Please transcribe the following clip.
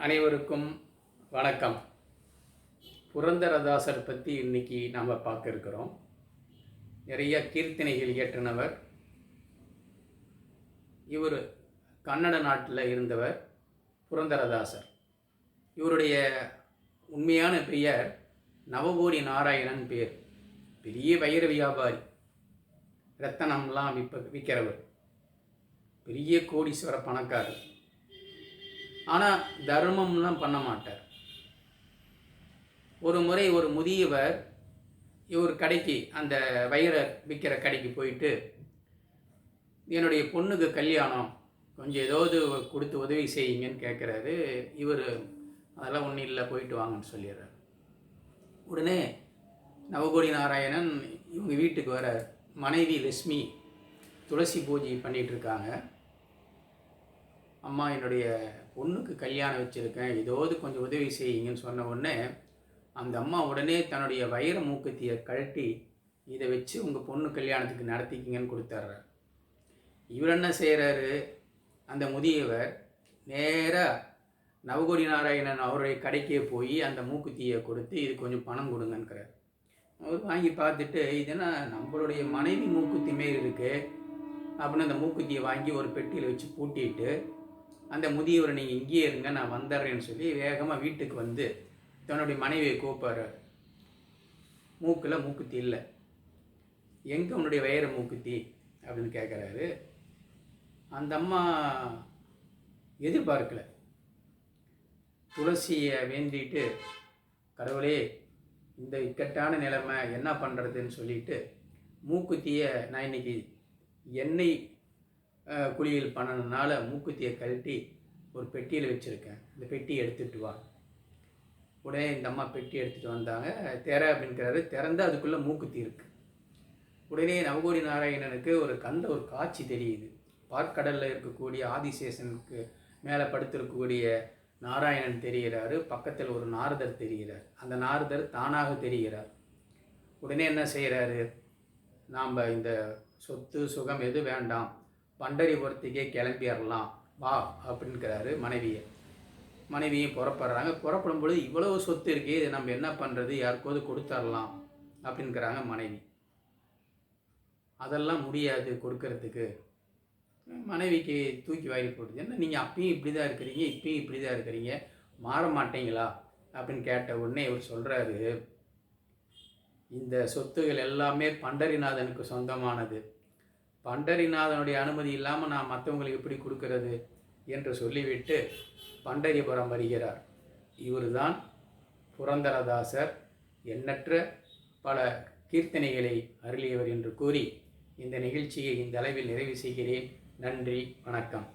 அனைவருக்கும் வணக்கம். புரந்தரதாசர் பற்றி இன்னைக்கு நாம் பார்க்க இருக்கிறோம். நிறைய கீர்த்தனைகள் இயற்றினவர். இவர் கன்னட நாட்டில் இருந்தவர் புரந்தரதாசர். இவருடைய உண்மையான பெயர் நவகோடி நாராயணன் பேர். பெரிய வைர வியாபாரி. ரத்தனம்லாம் விற்ப விற்கிறவர் பெரிய கோடீஸ்வர பணக்காரர். ஆனால் தர்மம்லாம் பண்ண மாட்டார். ஒரு முறை ஒரு முதியவர் இவர் கடைக்கு அந்த வயிறை விற்கிற கடைக்கு போயிட்டு என்னுடைய பொண்ணுக்கு கல்யாணம் கொஞ்சம் ஏதாவது கொடுத்து உதவி செய்யுங்கன்னு கேட்குறாரு. இவர் அதெல்லாம் ஒன்றும் இல்லை போயிட்டு வாங்கன்னு சொல்லிடுறார். உடனே நவகோடி நாராயணன் இவங்க வீட்டுக்கு வர மனைவி லட்சுமி துளசி பூஜை பண்ணிகிட்ருக்காங்க இருக்காங்க. அம்மா என்னுடைய பொண்ணுக்கு கல்யாணம் வச்சுருக்கேன். ஏதாவது கொஞ்சம் உதவி செய்யுங்கன்னு சொன்ன உடனே அந்த அம்மா உடனே தன்னுடைய வைர மூக்கத்தியை கழட்டி இதை வச்சு உங்கள் பொண்ணு கல்யாணத்துக்கு நடத்திக்கிங்கன்னு கொடுத்துட்றார் இவர் என்ன செய்கிறாரு அந்த முதியவர் நேராக நவகோடி நாராயணன் அவருடைய கடைக்கே போய் அந்த மூக்குத்தியை கொடுத்து இது கொஞ்சம் பணம் கொடுங்கன்றார். அவர் வாங்கி பார்த்துட்டு இது என்ன நம்மளுடைய மனைவி மூக்குத்தி மாரி இருக்குது அப்படின்னு அந்த மூக்குத்தியை வாங்கி ஒரு பெட்டியில் வச்சு பூட்டிட்டு அந்த முதியவர் நீங்கள் இங்கேயே இருங்க நான் வந்துடுறேன்னு சொல்லி வேகமாக வீட்டுக்கு வந்து தன்னுடைய மனைவியை கூப்பாரு மூக்கில் மூக்குத்தி இல்லை. எங்கே உன்னுடைய வயிற மூக்குத்தி? அப்படின்னு கேட்குறாரு அந்த அம்மா எதிர்பார்க்கல. துளசியை வேண்டிட்டு கடவுளே இந்த இக்கட்டான நிலைமை என்ன பண்ணுறதுன்னு சொல்லிட்டு மூக்குத்தியை நான் இன்னைக்கு எண்ணெய் குளியல் பண்ணணுனால மூக்குத்தியை கழட்டி ஒரு பெட்டியில் வச்சுருக்கேன். இந்த பெட்டி எடுத்துகிட்டு வா. உடனே இந்த அம்மா பெட்டி எடுத்துகிட்டு வந்தாங்க. திற அப்படிங்கிறாரு. திறந்து அதுக்குள்ளே மூக்குத்தி இருக்குது உடனே நவகோடி நாராயணனுக்கு ஒரு கந்த ஒரு காட்சி தெரியுது. பார்க்கடலில் இருக்கக்கூடிய ஆதிசேஷனுக்கு மேலே படுத்திருக்கக்கூடிய நாராயணன் தெரிகிறாரு. பக்கத்தில் ஒரு நாரதர் தெரிகிறார். அந்த நாரதர் தானாக தெரிகிறார். உடனே என்ன செய்கிறாரு நாம் இந்த சொத்து சுகம் எது வேண்டாம். பண்டரிபுரத்துக்கே கிளம்பிடலாம் வா அப்படின்கிறாரு மனைவியை. மனைவியும் புறப்படுறாங்க. புறப்படும் பொழுது இவ்வளவு சொத்து இருக்கே இதை நம்ம என்ன பண்ணுறது யாருக்காவது கொடுத்துடலாம் அப்படின்கிறாங்க மனைவி. அதெல்லாம் முடியாது கொடுக்கறதுக்கு. மனைவிக்கு தூக்கி வாரி போட்டு என்ன நீங்கள் அப்பயும் இப்படி தான் இருக்கிறீங்க? இப்பயும் இப்படி தான் இருக்கிறீங்க? மாற மாட்டீங்களா? அப்படின்னு கேட்ட உடனே இவர் சொல்கிறாரு இந்த சொத்துகள் எல்லாமே பண்டரிநாதனுக்கு சொந்தமானது. பண்டரிநாதனுடைய அனுமதி இல்லாமல் நான் மற்றவங்களுக்கு எப்படி கொடுக்கறது என்று சொல்லிவிட்டு பண்டரிபுரம் வருகிறார். இவர்தான் புரந்தரதாசர். எண்ணற்ற பல கீர்த்தனைகளை அருளியவர் என்று கூறி இந்த நிகழ்ச்சியை இந்த அளவில் நிறைவு செய்கிறேன். நன்றி வணக்கம்.